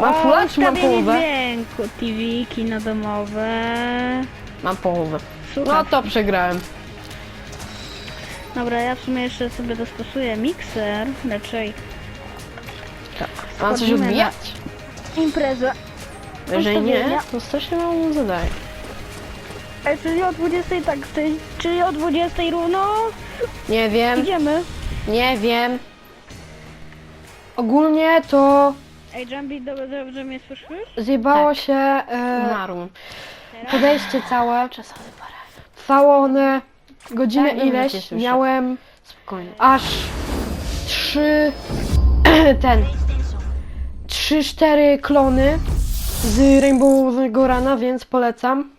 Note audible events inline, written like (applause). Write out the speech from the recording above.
Mam O, fulla, czy mam połowę? dźwięku, TV, kino domowe. Mam połowę. No Słuchaj. to przegrałem. Dobra, ja w sumie jeszcze sobie dostosuję mikser, raczej Mam coś Wchodzimy odbijać? imprezę. Jeżeli nie, to strasznie mało zadaję. Ej, czyli o 20 tak, ty, czyli o 20 równo Nie wiem, idziemy. nie wiem. Ogólnie to Ej, Jumpy, dobrze, dobrze mnie słyszysz? zjebało się e, Umarłem. podejście całe. Czasami parę. Trwało one godzinę Tak, dobrze cię ileś. słyszę. Miałem Spokojnie. aż trzy (clears throat) ten trzy, cztery klony z Rainbow'ego Rana, więc polecam.